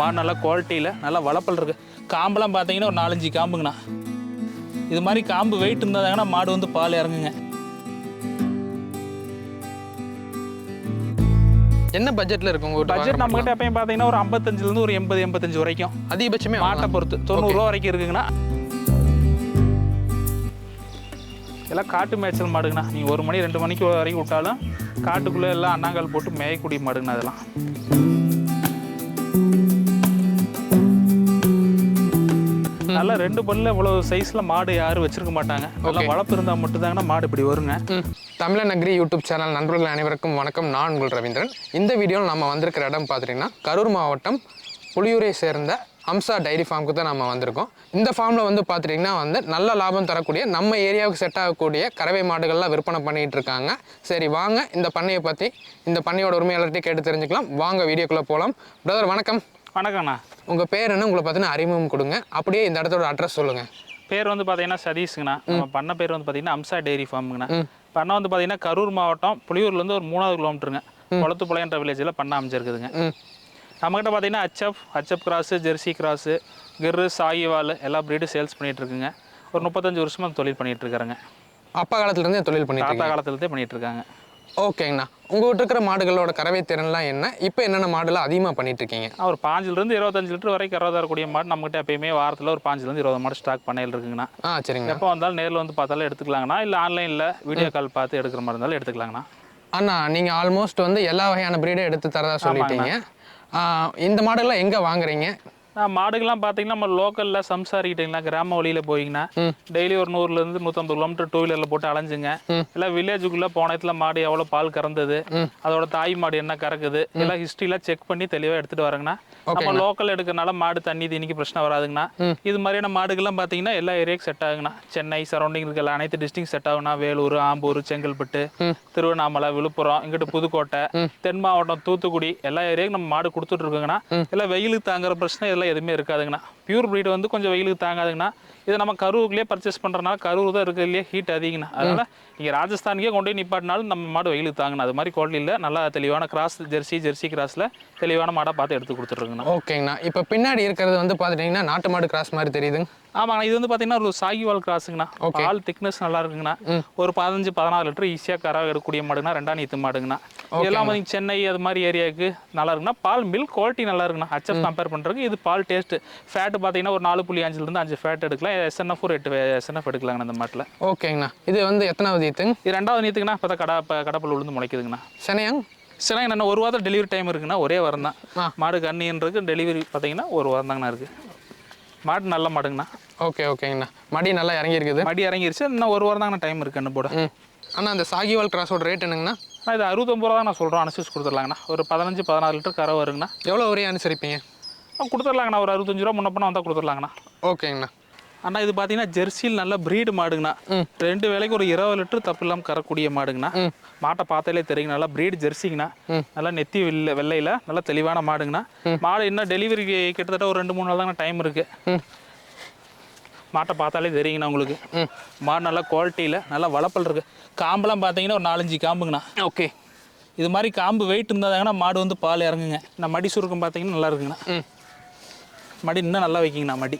மாடு நல்லா குவாலிட்டியில் நல்லா வளப்பல் இருக்கு. காம்பெல்லாம் பார்த்தீங்கன்னா ஒரு நாலஞ்சு காம்புங்கண்ணா. இது மாதிரி காம்பு வெயிட் இருந்தாதாங்கன்னா மாடு வந்து பால் இறங்குங்க. என்ன பட்ஜெட்ல இருக்கு உங்க பட்ஜெட் நம்மகிட்ட எப்பயும் பார்த்தீங்கன்னா ஒரு ஐம்பத்தஞ்சிலேருந்து ஒரு எண்பது எண்பத்தஞ்சு வரைக்கும். அதிகபட்சமே மாட்டை பொறுத்து. தொண்ணூறுரூவா வரைக்கும் இருக்குங்கண்ணா. எல்லாம் காட்டு மேய்ச்சல் மாடுங்கண்ணா. நீங்கள் ஒரு மணி ரெண்டு மணிக்கு வரைக்கும் விட்டாலும் காட்டுக்குள்ளே எல்லாம் அண்ணாங்கால் போட்டு மேயக்கூடிய மாடுங்கண்ணா அதெல்லாம் நல்லா ரெண்டு பல்ல இவ்வளோ சைஸில் மாடு யாரும் வச்சிருக்க மாட்டாங்க. நல்லா வளர்ப்பு இருந்தால் மட்டும்தாங்கண்ணா மாடு இப்படி வருங்க. ம். தமிழன் நகரி யூடியூப் சேனல் நண்பர்கள் அனைவருக்கும் வணக்கம். நான் உங்கள் ரவீந்திரன். இந்த வீடியோவில் நம்ம வந்திருக்கிற இடம் பார்த்துட்டிங்கன்னா கரூர் மாவட்டம் புலியூரை சேர்ந்த அம்சா டைரி ஃபார்முக்கு தான் நம்ம வந்திருக்கோம். இந்த ஃபார்மில் வந்து பார்த்துட்டிங்கன்னா வந்து நல்ல லாபம் தரக்கூடிய நம்ம ஏரியாவுக்கு செட் ஆகக்கூடிய கறவை மாடுகள்லாம் விற்பனை பண்ணிகிட்டு இருக்காங்க. சரி வாங்க. இந்த பண்ணையை பற்றி இந்த பண்ணையோட உரிமையாளர்கிட்ட கேட்டு தெரிஞ்சுக்கலாம். வாங்க வீடியோக்குள்ளே போகலாம் பிரதர் வணக்கம். வணக்கம்ண்ணா உங்கள் பேர் என்ன? உங்களை பற்றின அறிமுகம் கொடுங்க. அப்படியே இந்த இடத்தோட அட்ரஸ் சொல்லுங்கள் பேர் வந்து பார்த்தீங்கன்னா சதீஷுங்கண்ணா. நம்ம பண்ண பேர் வந்து பார்த்தீங்கன்னா அம்சா டெய்ரி ஃபார்முங்கண்ணா பண்ணை வந்து பார்த்தீங்கன்னா கரூர் மாவட்டம் புலியூர்லேருந்து ஒரு மூணாவது கிலோமீட்டருங்க குளத்துப்பாளையன்ற வில்லேஜில் பண்ண அமைஞ்சிருக்குதுங்க. நம்மக்கிட்ட பார்த்தீங்கன்னா HF HF cross Jersey cross Gir Sahiwal எல்லா ப்ரீடும் சேல்ஸ் பண்ணிட்டு இருக்குங்க ஒரு முப்பத்தஞ்சு வருஷமா தொழில் பண்ணிட்டு இருக்காருங்க அப்பா காலத்துலேருந்தே தொழில் பண்ணிட்டு தாத்தா காலத்துலேருந்தே பண்ணிட்டு இருக்காங்க ஓகேங்கண்ணா. உங்கள்கிட்ட இருக்கிற மாடுகளோட கறவை திறன்லாம் என்ன? இப்போ என்னென்ன மாடுலாம் அதிகமாக பண்ணிட்டு இருக்கீங்க ஒரு பாஞ்சிலிருந்து இருபத்தஞ்சு லிட்டர் வரைக்கும் கறவை தரக்கூடிய மாடு நம்மகிட்ட எப்பயுமே வாரத்தில் ஒரு பாஞ்சிலேருந்து இருபது மாடு ஸ்டாக் பண்ணையில் இருக்குங்கண்ணா. ஆ சரிங்க எப்போ வந்தாலும் நேரில் வந்து பார்த்தாலும் எடுத்துக்கலாங்கண்ணா. இல்லை ஆன்லைனில் வீடியோ கால் பார்த்து எடுக்கிற மாதிரி இருந்தாலும் எடுத்துக்கலாங்கண்ணா. அண்ணா நீங்கள் ஆல்மோஸ்ட் வந்து எல்லா வகையான பிரீடும் எடுத்து தரதா சொல்லிட்டீங்க. இந்த மாடுகள்லாம் எங்கே வாங்குறீங்க? மாடுகள்லாம் பார்த்தீங்கன்னா நம்ம லோக்கலில் சம்சாரிக்கிட்டீங்களா கிராம வழியில் போயிங்கன்னா டெய்லி ஒரு நூறுலேருந்து நூற்றம்பது கிலோமீட்டர் டூ வீலரில் போட்டு அலைஞ்சுங்க. எல்லாம் வில்லேஜுக்குள்ளே போன இடத்துல மாடு எவ்வளோ பால் கறந்தது அதோட தாய் மாடு என்ன கறக்குது எல்லாம் ஹிஸ்ட்ரிலாம் செக் பண்ணி தெளிவாக எடுத்துகிட்டு வரேங்கண்ணா நம்ம லோக்கல் எடுக்கிறனால மாடு தண்ணி தண்ணிக்கு பிரச்சனை வராதுங்கண்ணா. இது மாதிரியான மாடுகள்லாம் பார்த்தீங்கன்னா எல்லா ஏரியாவுக்கும் செட் ஆகுங்கண்ணா. சென்னை சரௌண்டிங் இருக்க எல்லா அனைத்து டிஸ்ட்ரிக்ட் செட் ஆகுங்கண்ணா வேலூர் ஆம்பூர் செங்கல்பட்டு திருவண்ணாமலை விழுப்புரம் இங்கிட்டு புதுக்கோட்டை தென் மாவட்டம் தூத்துக்குடி எல்லா ஏரியாவுக்கும் நம்ம மாடு கொடுத்துட்டு இருக்கோங்கண்ணா. எல்லாம் வெயிலுக்கு தாங்குற பிரச்சனை இதெல்லாம் எதுவுமே இருக்காதுங்கண்ணா. பியூர் breed வந்து கொஞ்சம் வெயிலுக்கு தாங்காதுங்கண்ணா. இதை நம்ம கரூருக்குள்ளேயே பர்ச்சேஸ் பண்ணுறனால கரூர் தான் இருக்கிறதுலையே ஹீட் அதிகங்கண்ணா. அதனால நீங்கள் ராஜஸ்தானுக்கே கொண்டு போய் நிப்பாட்டினாலும் நம்ம மாடு வெயிலுக்கு தாங்கண்ணா. அது மாதிரி குவாலிட்டியில் நல்லா தெளிவான கிராஸ் ஜெர்சி ஜெர்சி கிராஸில் தெளிவான மாடாக பார்த்து எடுத்து கொடுத்துட்ருங்கண்ணா. ஓகேங்கண்ணா. இப்போ பின்னாடி இருக்கிறது வந்து பார்த்துட்டிங்கன்னா நாட்டு மாடு கிராஸ் மாதிரி தெரியுதுங்க. ஆமாண்ணா இது வந்து பார்த்தீங்கன்னா ஒரு சாகிவால் கிராஸுங்கண்ணா பால் திக்னஸ் நல்லா இருக்குங்கண்ணா. ஒரு பதினஞ்சு பதினாறு லிட்டர் ஈஸியாக கறவை எடுக்கக்கூடிய மாடுங்கண்ணா. ரெண்டாம் நீத்து மாடுங்கண்ணா. இதெல்லாம் வந்து சென்னை அது மாதிரி ஏரியாவுக்கு நல்லா இருக்குண்ணா பால் மில்க் குவாலிட்டி நல்லா இருக்குண்ணா ஹச்எஃப் கம்பேர் பண்ணுறதுக்கு இது பால் டேஸ்ட் ஃபேட் பார்த்தீங்கன்னா ஒரு நாலு புள்ளி அஞ்சுலேருந்து அஞ்சு ஃபேட் எடுக்கலாம். எஸ்என்எஃப் ஒரு எட்டு எஸ்என்எஃப் எடுக்கலாங்கண்ணா இந்த மாட்டில். ஓகேங்கண்ணா இது வந்து எத்தனாவது ஈத்துங்க இது ரெண்டாவது நீத்துக்குண்ணா இப்போ தான் கடை கடப்பல் விழுந்து முளைக்குதுங்கண்ணா. சனையாங்க சரி என்ன ஒரு வாரம் டெலிவரி டைம் இருக்குண்ணா ஒரே வாரம் தான். மாடு கண்ணின்றது டெலிவரி பார்த்தீங்கன்னா ஒரு வாரம் தாங்கண்ணா இருக்குது மாடு நல்ல மாடுங்கண்ணா. ஓகே ஓகேங்கண்ணா மடி நல்லா இறங்கி இருக்குது மடி இறங்கிருச்சு இன்னும் ஒரு வாரம் தாங்கண்ணா டைம் இருக்கு கண்ணு போட. அண்ணா அந்த சாகிவால் கிராஸோட ரேட் என்னங்கண்ணா? நான் இது அறுபத்தொம்பது ரூபா தான் நான் சொல்கிறோம் அனுசரிச்சு கொடுத்துர்லாங்கண்ணா ஒரு பதினஞ்சு பதினாறு லிட்டர் கரை வருங்கண்ணா. எவ்வளோ வரையும் அனுசரிப்பீங்க? ஆ, கொடுத்துர்லாங்கண்ணா ஒரு அறுபத்தஞ்சு ரூபா முன்னப்பண்ணா வந்தால் கொடுத்துர்லாங்கண்ணா ஓகேங்கண்ணா. அண்ணா இது பார்த்தீங்கன்னா ஜெர்சியில் நல்ல ப்ரீடு மாடுங்கண்ணா. ரெண்டு வேலைக்கு ஒரு இருபது லிட்டர் தப்பு இல்லாமல் கறக்கூடிய மாடுங்கண்ணா. மாட்டை பார்த்தாலே தெரியுங்க. நல்லா ப்ரீடு ஜெர்சிங்கண்ணா. நல்லா நெத்தி வெள்ளை வெள்ளையில். நல்லா தெளிவான மாடுங்கண்ணா. மாடு இன்னும் டெலிவரி கிட்டத்தட்ட ஒரு ரெண்டு மூணு நாள் தாங்க டைம் இருக்குது மாட்டை பார்த்தாலே தெரியுங்கண்ணா உங்களுக்கு. மாடு நல்லா குவாலிட்டியில் நல்லா வளப்பல் இருக்கு. காம்பெல்லாம் பார்த்தீங்கன்னா ஒரு நாலஞ்சு காம்புங்கண்ணா. ஓகே. இது மாதிரி காம்பு வெயிட் இருந்தாதாங்கன்னா மாடு வந்து பால் இறங்குங்க. இந்த மடி சுருக்கம் பார்த்தீங்கன்னா நல்லா இருக்குங்கண்ணா. மடி இன்னும் நல்லா வைக்கிங்கண்ணா மடி.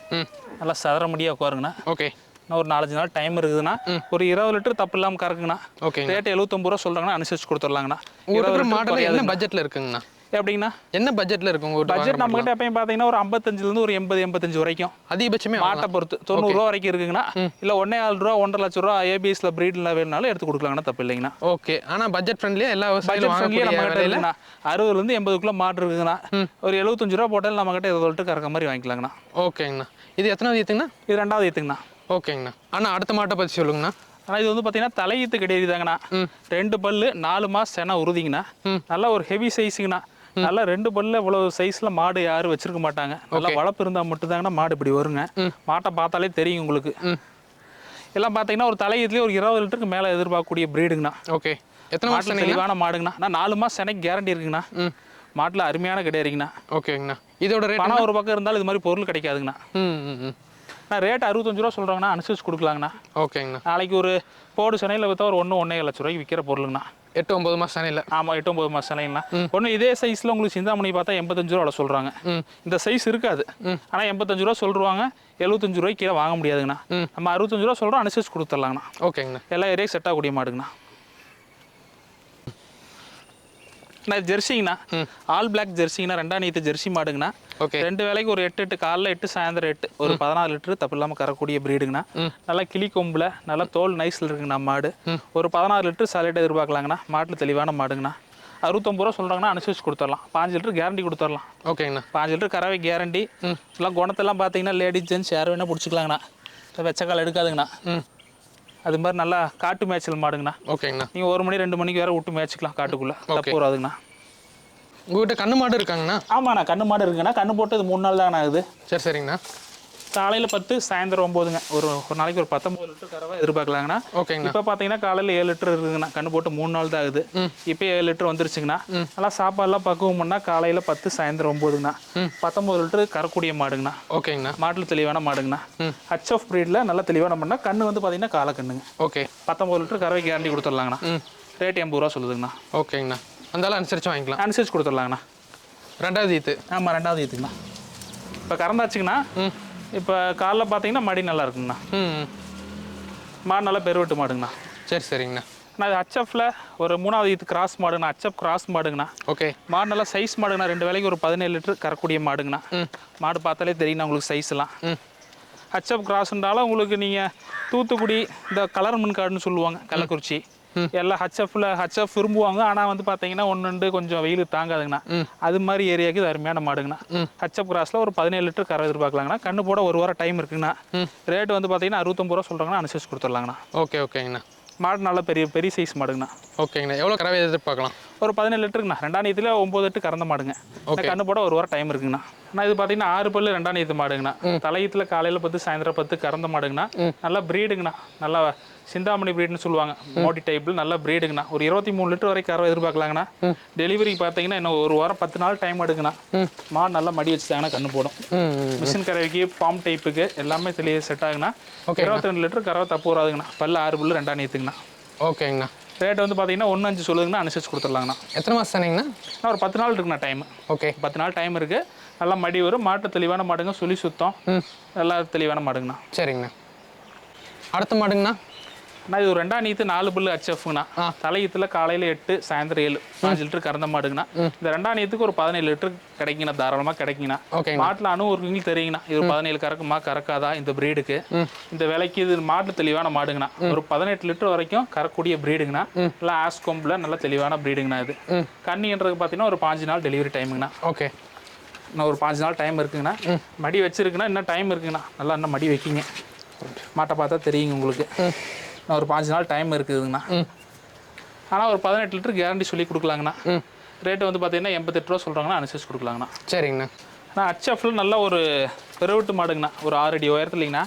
நல்லா சதுர முடியாக உட்காருங்கண்ணா. ஓகே. இன்னும் ஒரு நாலஞ்சு நாள் டைம் இருக்குதுன்னா ஒரு இருபது லிட்டர் தப்பு இல்லாமல் கறக்குங்கண்ணா. ஓகேங்க. ரேட்டு எழுபத்தொம்பது ரூபா சொல்கிறாங்கன்னா அனுசரிச்சு கொடுத்துடலாங்கண்ணா. இருபது மாடல் என்ன. பட்ஜெட்டில் இருக்குங்கண்ணா? எப்படிங்கண்ணா என்ன பட்ஜெட்டில் இருக்கு உங்கள்கிட்ட பட்ஜெட் நம்மகிட்ட எப்பயும் பார்த்தீங்கன்னா ஒரு ஐம்பத்தஞ்சிலேருந்து ஒரு எண்பது எண்பத்தஞ்சு வரைக்கும். அதிகபட்சமே மாட்டை பொறுத்து. தொண்ணூறுரூவா வரைக்கும் இருக்குங்கண்ணா இல்லை ஒன்றே ஆறு ரூபா ஒன்றரை லட்ச ரூபா ஏபிஎஸ்ல ப்ரீட்ல வேணுனாலும் எடுத்து கொடுக்கலாங்கண்ணா தப்பு இல்லைங்கண்ணா. ஓகே ஆனால் பட்ஜெட் ஃப்ரெண்ட்லியாக எல்லா பட்ஜெட் நம்ம கிட்ட இருக்குண்ணா. அறுபதுலேருந்து எண்பதுக்குள்ள மாடு இருக்குங்கண்ணா ஒரு எழுபத்தஞ்சு ரூபா போட்டாலும் நம்ம கிட்ட இருபது லிட்டர் கறக்க மாதிரி வாங்கிக்கலாங்கண்ணா. ஓகேங்கண்ணா இது எத்தனாவது ஈத்துங்கண்ணா? இது ரெண்டாவது ஏற்றுங்கண்ணா ஓகேங்கண்ணா அண்ணா அடுத்த மாட்டை பற்றி சொல்லுங்கண்ணா. ஆனால் இது வந்து பார்த்தீங்கன்னா தலையீத்து கிடையாது தாங்கண்ணா ரெண்டு பல்லு நாலு மாதம் சென உறுதிங்கண்ணா. நல்லா ஒரு ஹெவி சைஸுங்கண்ணா நல்லா ரெண்டு பல்ல இவ்வளோ சைஸில் மாடு யாரும் வச்சிருக்க மாட்டாங்க. நல்லா வளர்ப்பு இருந்தால் மட்டும்தாங்கண்ணா மாடு இப்படி வருங்க. மாட்டை பார்த்தாலே தெரியும் உங்களுக்கு. எல்லாம் பார்த்தீங்கன்னா ஒரு தலையீத்துலேயே ஒரு இருபது லிட்டருக்கு மேலே எதிர்பார்க்கக்கூடிய ப்ரீடுங்கண்ணா ஓகே எத்தனை மாட்டில் தெளிவான மாடுங்கண்ணா. நான் நாலு மாதம் செனைக்கு கேரண்டி இருக்குங்கண்ணா. மாட்டில் அருமையான கிடையாதுங்கண்ணா ஓகேங்கண்ணா இதோட ரேட் பணம் ஒரு பக்கம் இருந்தாலும் இது மாதிரி பொருள் கிடைக்காதுங்கண்ணா. நான் ரேட் அறுபத்தஞ்சு ரூபா சொல்கிறாங்கண்ணா அனுசரிச்சு கொடுக்கலாங்கண்ணா. ஓகேங்கண்ணா நாளைக்கு ஒரு போடு சென்னையில் விற்றா ஒரு ஒன்று ஒன்றே லட்ச ரூபாய்க்கு விற்கிற பொருளுங்கண்ணா. எட்டு ஒம்பது மாதம் சனையில் ஆமாம் எட்டு ஒம்பது மாதம் சிலைங்களா ஒன்று இதே சைஸில் உங்களுக்கு சிந்தாமணி பார்த்தா எண்பத்தஞ்சு ரூபா சொல்கிறாங்க இந்த சைஸ் இருக்காது. ஆனால் எண்பத்தஞ்சு ரூபா சொல்லுவாங்க எழுபத்தஞ்சு ரூபாய்க்கு கீழே வாங்க முடியாதுங்கண்ணா. நம்ம அறுபத்தஞ்சு ரூபா சொல்கிறோம் அனுசரிச்சு கொடுத்துர்லாங்கண்ணா ஓகேங்கண்ணா. எல்லா ஏரியா செட் ஆகக்கூடிய மாடுங்கண்ணா. நான் ஜெர்சிங்கண்ணா. ஆல் பிளாக் ஜெர்சிங்கண்ணா ரெண்டாம் நீத்து ஜெர்சி மாடுங்கண்ணா. ஓகே ரெண்டு வேலைக்கு ஒரு எட்டு எட்டு காலைல எட்டு சாயந்தரம் எட்டு. ஒரு பதினாலு லிட்டரு தப்பு இல்லாமல் கறக்கூடிய பிரீடுங்கண்ணா நல்லா கிளி கொம்பில் நல்லா தோல் நைஸில் இருக்குங்கண்ணா மாடு. ஒரு பதினாறு லிட்டரு சாலிட் எதிர்பார்க்கலாங்கண்ணா. மாட்டில் தெளிவான மாடுங்கண்ணா. அறுபத்தொம்பது ரூபா சொல்கிறாங்கன்னா அனுசரிச்சு கொடுத்துடலாம். பாஞ்சு லிட்டர் கேரண்டி கொடுத்துடலாம். ஓகேங்கண்ணா. பாஞ்சு லிட்டர் கறவை கேரண்டி எல்லாம் குணத்தெல்லாம் பார்த்தீங்கன்னா லேடிஸ் ஜென்ஸ் யார் வேணால் பிடிச்சிக்கலாங்கண்ணா. வெச்சக்கால் எடுக்காதுங்கண்ணா. அது மாதிரி நல்லா காட்டு மேய்ச்சல் மாடுங்கண்ணா. ஓகேங்கண்ணா. நீங்கள் ஒரு மணி ரெண்டு மணிக்கு வேற விட்டு மேய்ச்சிக்கலாம் காட்டுக்குள்ளே. தப்பு வராதுங்கண்ணா. உங்ககிட்ட கண்ணு மாடு இருக்காங்கண்ணா? ஆமாண்ணா கண்ணு மாடு இருக்குங்கண்ணா. கண்ணு போட்டு இது மூணு நாள் தானே ஆகுது. சரி சரிங்கண்ணா. காலையில் பத்து சாயந்தரம் ஒம்போதுங்க. ஒரு ஒரு நாளைக்கு ஒரு பத்தொம்பது லிட்டர் கறவை எதிர்பார்க்கலாங்கண்ணா. ஓகேங்கண்ணா. இப்போ பார்த்தீங்கன்னா காலையில் ஏழு லிட்டர் இருக்குங்கண்ணா. கண்ணு போட்டு மூணு நாள் தான் ஆகுது. இப்போ ஏழு லிட்டர் வந்துருச்சுங்கண்ணா. நல்லா சாப்பாடுலாம் பக்குவம் பண்ணால் காலையில் பத்து சாயந்தரம் ஒம்போதுங்கண்ணா. பத்தொம்பது லிட்டர் கறக்கூடிய மாடுங்கண்ணா. ஓகேங்கண்ணா. மாட்டில் தெளிவான மாடுங்கண்ணா. ஹச்எஃப் ப்ரீடில் நல்லா தெளிவான மாடுனா கண்ணு வந்து பார்த்தீங்கன்னா காலை கண்ணுங்க ஓகே. பத்தொம்பது லிட்டர் கறவை கேரண்டி கொடுத்துர்லாங்கண்ணா ரேட் எண்பது ரூபா சொல்லுதுங்கண்ணா. ஓகேங்கண்ணா. அந்தாலும் அனுசரித்து வாங்கிக்கலாம். அனுசரிச்சு கொடுத்துர்லாங்கண்ணா ரெண்டாவது ஈத்து. ஆமாம் ரெண்டாவது ஏற்றுங்கண்ணா இப்போ கறந்தாச்சுங்கண்ணா இப்போ காலைல பார்த்தீங்கன்னா மடி நல்லா இருக்குங்கண்ணா. ம். மாடு நல்லா பெருவெட்டு மாடுங்கண்ணா. சரி சரிங்கண்ணா. நான் இது ஹச்எஃப்ல ஒரு மூணாவது இது கிராஸ் மாடுங்கண்ணா. ஹச்எஃப் கிராஸ் மாடுங்கண்ணா. ஓகே. மாடு நல்லா சைஸ் மாடுங்கண்ணா. ரெண்டு வேலைக்கு ஒரு பதினேழு லிட்டர் கறக்கூடிய மாடுங்கண்ணா. மாடு பார்த்தாலே தெரியுண்ணா உங்களுக்கு சைஸ்லாம் ஹச்எஃப் கிராஸ்ன்றாலும் உங்களுக்கு நீங்கள் தூத்துக்குடி இந்த கலர் மண்காடுன்னு சொல்லுவாங்க கள்ளக்குறிச்சி. எல்லாம் ஹச்எஃப்ல ஹச்எஃப் விரும்புவாங்க. ஆனால் வந்து பார்த்தீங்கன்னா ஒன்று கொஞ்சம் வெயில் தாங்காதுங்கண்ணா. அது மாதிரி ஏரியாவுக்கு இது அருமையான மாடுங்கண்ணா. ஹச்எஃப் கிராஸில் ஒரு பதினேழு லிட்டர் கரை எதிர்பார்க்கலாங்கண்ணா. கண்ணு போட ஒரு வாரம் டைம் இருக்குங்கண்ணா. ரேட் வந்து பார்த்தீங்கன்னா அறுபத்தொம்பது ரூபா சொல்கிறாங்கன்னா அனுசரிச்சு கொடுத்துடலாங்கண்ணா. ஓகே ஓகேங்கண்ணா. மாடு நல்லா பெரிய பெரிய சைஸ் மாடுங்கண்ணா. ஓகேங்கண்ணா. எவ்வளோ கறவை எதிர்பார்க்கலாம்? ஒரு பதினேழு லிட்டருங்கண்ணா. ரெண்டாம் நீத்துல ஒம்பது லிட்டர் கறந்த மாடுங்க. கண்ணு போட ஒரு வாரம் டைம் இருக்குங்கண்ணா. நான் இது பார்த்தீங்கன்னா ஆறு பல்லு ரெண்டாம் நீத்து மாடுங்கண்ணா. தலையத்தில் காலையில் பத்து சாயந்தரம் பத்து கறந்த மாடுங்கண்ணா. நல்லா ப்ரீடுங்கண்ணா நல்லா சிந்தாமணி ப்ரீடுன்னு சொல்லுவாங்க. மோடி டைப்பில் நல்லா ப்ரீடுங்கண்ணா ஒரு இருபத்தி மூணு லிட்டர் வரைக்கும் கறவை எதிர்பார்க்கலாங்கண்ணா. டெலிவரி பார்த்தீங்கன்னா இன்னும் ஒரு வாரம் பத்து நாள் டைம் எடுக்குண்ணா. மாடு நல்லா மடி வச்சுட்டாங்கன்னா கண்ணு போடும். ம் ம். மிஷின் கறவைக்கு ஃபார்ம் டைப்புக்கு எல்லாமே தெளிய செட் ஆகுண்ணா. இருபத்தி ரெண்டு லிட்டர் கறவை தப்பு வராதுங்கண்ணா. பல்லு ஆறு பல்லு ரெண்டாம் நீத்துங்கண்ணா. ஓகேங்கண்ணா ரேட் வந்து பார்த்தீங்கன்னா ஒன்று அஞ்சு சொல்லுதுங்கண்ணா அனுசரிச்சு கொடுத்துடலாங்கண்ணா. எத்தனை மாதம் இன்னும் ஒரு பத்து நாள் இருக்குண்ணா டைம் ஓகே பத்து நாள் டைம் இருக்கு. நல்லா மடி வரும். மாட்டு தெளிவான மாடுங்க சுழி சுத்தம். நல்லா தெளிவான மாடுங்கண்ணா. சரிங்கண்ணா. அடுத்த மாடுங்கண்ணா? அண்ணா இது ஒரு ரெண்டாம் நீத்து நாலு புல்லு ஹச்எஃப்ங்கண்ணா தலையீத்துல காலையில் எட்டு சாயந்தரம் ஏழு பாஞ்சு லிட்டர் கறந்த மாடுங்கண்ணா. இந்த ரெண்டாம் நீத்துக்கு ஒரு பதினேழு லிட்டர் கிடைக்குங்கண்ணா தாராளமாக கிடைக்குங்கண்ணா. மாட்டில் அணு இருக்குங்களுக்கு தெரியுங்கண்ணா. இது ஒரு பதினேழு கறக்குமா கறக்காதா இந்த பிரீடுக்கு இந்த விலைக்கு இது மாட்டு தெளிவான மாடுங்கண்ணா. ஒரு பதினெட்டு லிட்டர் வரைக்கும் கறக்கூடிய பிரீடுங்கண்ணா நல்லா ஆஸ் கொம்பில் நல்லா தெளிவான பிரீடுங்கண்ணா இது. கண்ணின்றது பார்த்தீங்கன்னா ஒரு பாஞ்சு நாள் டெலிவரி டைமுங்கண்ணா ஓகே. இன்னும் ஒரு பாஞ்சு நாள் டைம் இருக்குங்கண்ணா. மடி வச்சிருக்குண்ணா இன்னும் டைம் இருக்குங்கண்ணா. நல்லா இன்னும் மடி வைக்கிங்க. மாட்டை பார்த்தா தெரியுங்க உங்களுக்கு. இன்னும் ஒரு பாஞ்சு நாள் டைம் இருக்குதுங்கண்ணா. ஆனால் ஒரு பதினெட்டு லிட்டர் கேரண்டி சொல்லி கொடுக்கலாங்கண்ணா. ரேட்டு வந்து பார்த்தீங்கன்னா எண்பத்தெட்டு ரூபா சொல்கிறாங்கன்னா அனுசரிச்சு கொடுக்கலாங்கண்ணா. சரிங்கண்ணா. ஆனால் ஹச்எஃப்ல நல்ல ஒரு பெருவிட்டு மாடுங்கண்ணா ஒரு ஆறு அடி உயரத்துலங்கண்ணா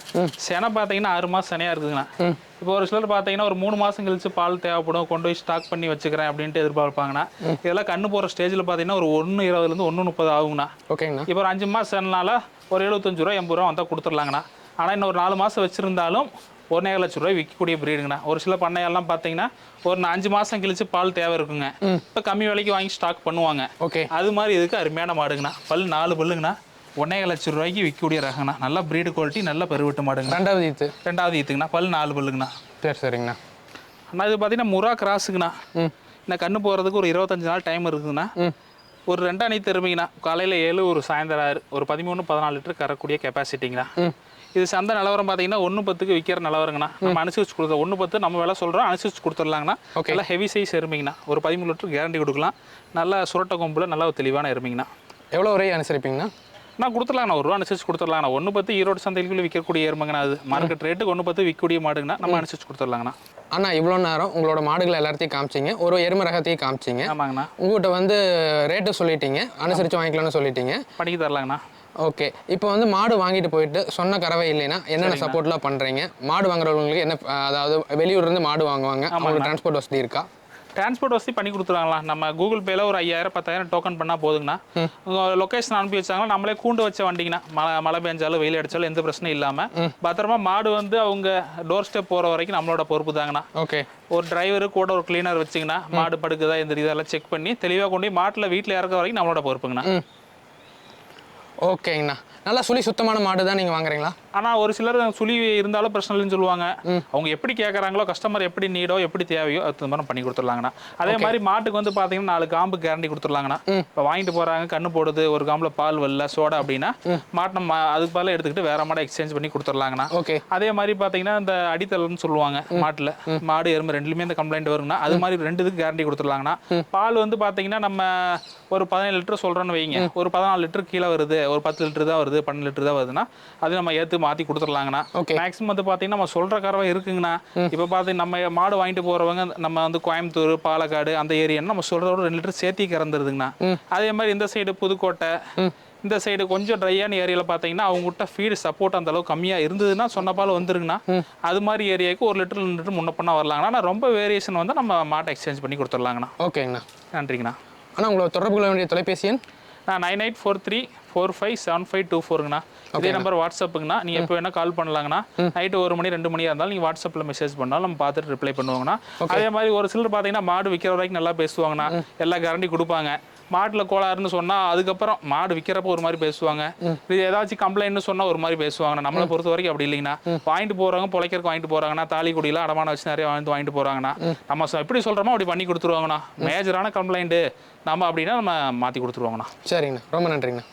செனை பார்த்தீங்கன்னா ஆறு மாதம் செனையாக இருக்குதுங்கண்ணா. இப்போ ஒரு சிலர் பார்த்தீங்கன்னா ஒரு மூணு மாதம் கழிச்சு பால் தேவைப்படும் கொண்டு போய் ஸ்டாக் பண்ணி வச்சுக்கிறேன் அப்படின்ட்டு எதிர்பார்ப்பாங்கண்ணா. இதெல்லாம் கண்ணு போகிற ஸ்டேஜில் பார்த்தீங்கன்னா ஒரு ஒன்று இருபதுலேருந்து ஒன்று முப்பது ஆகுங்கண்ணா. ஓகேங்கண்ணா. இப்போ ஒரு அஞ்சு மாதம் சென்னால ஒரு எழுபத்தஞ்சு ரூபா எண்பது ரூபா வந்தால் கொடுத்துர்லாங்கண்ணா ஆனால் இன்னும் ஒரு நாலு மாதம் வச்சுருந்தாலும் ஒன்றே லட்ச ரூபாய் விற்கக்கூடிய பிரீடுங்கண்ணா ஒரு சில பண்ணையெல்லாம் பார்த்தீங்கன்னா ஒரு அஞ்சு மாதம் கழிச்சு பால் தேவை இருக்குங்க. இப்போ கம்மி விலைக்கு வாங்கி ஸ்டாக் பண்ணுவாங்க. ஓகே. அது மாதிரி இதுக்கு அருமையான மாடுங்கண்ணா. பல் நாலு பல்லுங்கண்ணா. ஒன்றே லட்ச ரூபாய்க்கு விற்கக்கூடிய ரகங்கண்ணா. நல்ல பிரீடு குவாலிட்டி நல்ல பெருவிட்டு மாடுங்க ரெண்டாவது ஈத்து. ரெண்டாவது ஈத்துங்கண்ணா. பல் நாலு பல்லுங்கண்ணா. சரி சரிங்கண்ணா. அண்ணா இது பார்த்தீங்கன்னா முறா கிராஸுங்கண்ணா இந்த கண்ணு போகிறதுக்கு ஒரு இருபத்தஞ்சு நாள் டைம் இருக்குதுண்ணா ஒரு ரெண்டாம் நீ திரும்பிங்கண்ணா காலையில் ஏழு ஒரு சாயந்தரம் ஆறு ஒரு பதிமூணு பதினாலு லிட்டர் கறக்கூடிய கெப்பாசிட்டிங்கண்ணா இது சந்தை நிலவரம் பார்த்தீங்கன்னா ஒன்று பத்துக்கு விற்கிற நிலவரங்கண்ணா. நம்ம அனுசரிச்சு கொடுத்தோம் ஒன்று பத்து நம்ம விலை சொல்கிறோம் அனுசரிச்சு கொடுத்துடலாங்கண்ணா. நல்லா ஹெவி சைஸ் எருமைங்கண்ணா. ஒரு பதிமூணு லிட்டர் கேரண்டி கொடுக்கலாம். நல்லா சுரட்ட கொம்பில் நல்லா தெளிவான எருமைங்கண்ணா. எவ்வளோ வரை அனுசரிப்பீங்கண்ணா? நான் கொடுத்துடலாங்கண்ணா. ஒரு ரூபா அனுசரிச்சு கொடுத்துடலாங்கண்ணா. ஒன்று பத்து ஈரோடு சந்தைக்குள்ளே விற்கக்கூடிய எருமைங்கண்ணா அது. மார்க்கெட் ரேட்டுக்கு ஒன்று பத்து விற்கக்கூடிய மாடுங்கண்ணா. நம்ம அனுசரிச்சு கொடுத்துடலாங்கண்ணா. அண்ணா இவ்வளோ நேரம் உங்களோட மாடுகளை எல்லாத்தையும் காமிச்சிங்க. ஒரு எருமை ரகத்தையும் காமிச்சிங்க. ஆமாங்கண்ணா. உங்கள்கிட்ட வந்து ரேட்டு சொல்லிட்டீங்க. அனுசரித்து வாங்கிக்கலாம்னு சொல்லிட்டீங்க. பண்ணிக்கு தரலாங்கண்ணா. ஓகே இப்போ வந்து மாடு வாங்கிட்டு போயிட்டு சொன்ன கறவை இல்லைன்னா என்னென்ன சப்போர்ட்லாம் பண்ணுறீங்க மாடு வாங்குறவங்களுக்கு என்ன அதாவது வெளியூர்லேருந்து மாடு வாங்குவாங்க. அவங்களுக்கு டிரான்ஸ்போர்ட் வசதி இருக்கா? டிரான்ஸ்போர்ட் வசதி பண்ணி கொடுத்துருவாங்களா? நம்ம கூகுள் பேல ஒரு ஐயாயிரம் பத்தாயிரம் டோக்கன் பண்ணால் போதுங்கண்ணா. லொக்கேஷன் அனுப்பி வச்சாங்கன்னா நம்மளே கூண்டு வச்ச வண்டிங்கண்ணா. மழை மழை பெஞ்சாலும் வெயில் அடிச்சாலும் எந்த பிரச்சனையும் இல்லாமல் பத்திரமா மாடு வந்து அவங்க டோர் ஸ்டெப் போகிற வரைக்கும் நம்மளோட பொறுப்பு தாங்கண்ணா. ஓகே. ஒரு டிரைவர் கூட ஒரு கிளீனர் வச்சிங்கன்னா மாடு படுக்குதா இந்த இதெல்லாம் செக் பண்ணி தெளிவாக கொண்டு மாட்டில் வீட்டில் இறக்குற வரைக்கும் நம்மளோட பொறுப்புங்கண்ணா. ஓகேங்கண்ணா. நல்லா சுழி சுத்தமான மாடு தான் நீங்கள் வாங்குறீங்களா? ஆனால் ஒரு சிலர் சுழி இருந்தாலும் பிரச்சனை இல்லைன்னு சொல்லுவாங்க. அவங்க எப்படி கேட்குறாங்களோ கஸ்டமர் எப்படி நீடோ எப்படி தேவையோ அது மாதிரி பண்ணி கொடுத்துர்லாங்கண்ணா அதே மாதிரி மாட்டுக்கு வந்து பார்த்தீங்கன்னா நாலு காம்பு கேரண்டி கொடுத்துர்லாங்கண்ணா இப்போ வாங்கிட்டு போகிறாங்க கண்ணு போடுது ஒரு காம்பில் பால் வரல சோடா அப்படின்னா மாட்டை மா அதுக்கு பதிலாக எடுத்துக்கிட்டு வேற மாடை எக்ஸ்சேஞ்ச் பண்ணி கொடுத்துர்லாங்கண்ணா ஓகே. அதே மாதிரி பார்த்தீங்கன்னா இந்த அடித்தளம்னு சொல்லுவாங்க மாட்டில். மாடு எருமை ரெண்டுலையுமே இந்த கம்ப்ளைண்ட் வருங்கண்ணா. அது மாதிரி ரெண்டு இதுக்கு கேரண்டி கொடுத்துர்லாங்கண்ணா பால் வந்து பார்த்தீங்கன்னா நம்ம ஒரு பதினேழு லிட்டர் சொல்கிறோன்னு வைங்க. ஒரு பதினாலு லிட்டர் கீழே வருது ஒரு பத்து லிட்டர் தான் வருது பன்னெண்டு லிட்டர் தான் வருதுன்னா அது நம்ம ஏற்று மாற்றி கொடுத்துர்லாங்கண்ணா Okay. மேக்ஸிமம் வந்து பார்த்தீங்கன்னா நம்ம சொல்கிற கறவை இருக்குங்கண்ணா. இப்போ பார்த்தீங்கன்னா நம்ம மாடு வாங்கிட்டு போகிறவங்க நம்ம வந்து கோயம்புத்தூர் பாலக்காடு அந்த ஏரியான்னு நம்ம சொல்கிறதோட ரெண்டு லிட்டர் சேர்த்தி கறந்துருதுங்கண்ணா. அதே மாதிரி இந்த சைடு புதுக்கோட்டை இந்த சைடு கொஞ்சம் ட்ரையான ஏரியாவில் பார்த்தீங்கன்னா அவங்ககிட்ட ஃபீடு சப்போர்ட் அந்த அளவுக்கு கம்மியாக இருந்ததுன்னா சொன்ன பால் வந்துருங்கண்ணா அது மாதிரி ஏரியாவுக்கு ஒரு லிட்டர் ரெண்டு லிட்டர் முன்ன பண்ண வரலாங்கண்ணா. ஆனால் ரொம்ப வேரியேஷன் வந்து நம்ம மாட்டை எக்ஸ்சேஞ்ச் பண்ணி கொடுத்துர்லாங்கண்ணா ஓகேங்கண்ணா. நன்றிங்கண்ணா. அண்ணா உங்களை தொடர்பு கொள்ள வேண்டிய தொலைபேசி எண்? நான் nine eight four three four five seven five two ஃபோருங்கண்ணா இதே நம்பர் வாட்ஸ்அப்புங்கண்ணா. நீங்கள் எப்போ வேணால் கால் பண்ணலாங்கண்ணா. நைட்டு ஒரு மணி ரெண்டு மணியாக இருந்தாலும் நீங்கள் வாட்ஸ்அப்பில் மெசேஜ் பண்ணாலும் நம்ம பார்த்துட்டு ரிப்ளை பண்ணுவாங்கண்ணா. அதே மாதிரி ஒரு சிலர் பார்த்தீங்கன்னா மாடு விற்கிற வரைக்கும் நல்லா பேசுவாங்கண்ணா. எல்லா கேரண்டி கொடுப்பாங்க. மாட்டில் கோளாறுன்னு சொன்னால் அதுக்கப்புறம் மாடு விற்கிறப்ப ஒரு மாதிரி பேசுவாங்க. இது ஏதாச்சும் கம்ப்ளைண்ட்னு சொன்னால் ஒரு மாதிரி பேசுவாங்கண்ணா. நம்மளை பொறுத்த வரைக்கும் அப்படி இல்லைங்கண்ணா. வாங்கிட்டு போகிறவங்க பொழைக்கிறக்கு வாங்கிட்டு போகிறாங்கண்ணா தாலி குடியில் அடமான வச்சு நிறைய வாங்கிட்டு வாங்கிட்டு போகிறாங்கண்ணா நம்ம எப்படி சொல்கிறோமோ அப்படி பண்ணி கொடுத்துருவாங்கண்ணா. மேஜரான கம்ப்ளைண்ட்டு நம்ம அப்படின்னா நம்ம மாற்றி கொடுத்துருவாங்கண்ணா. சரிங்கண்ணா. ரொம்ப நன்றிங்கண்ணா.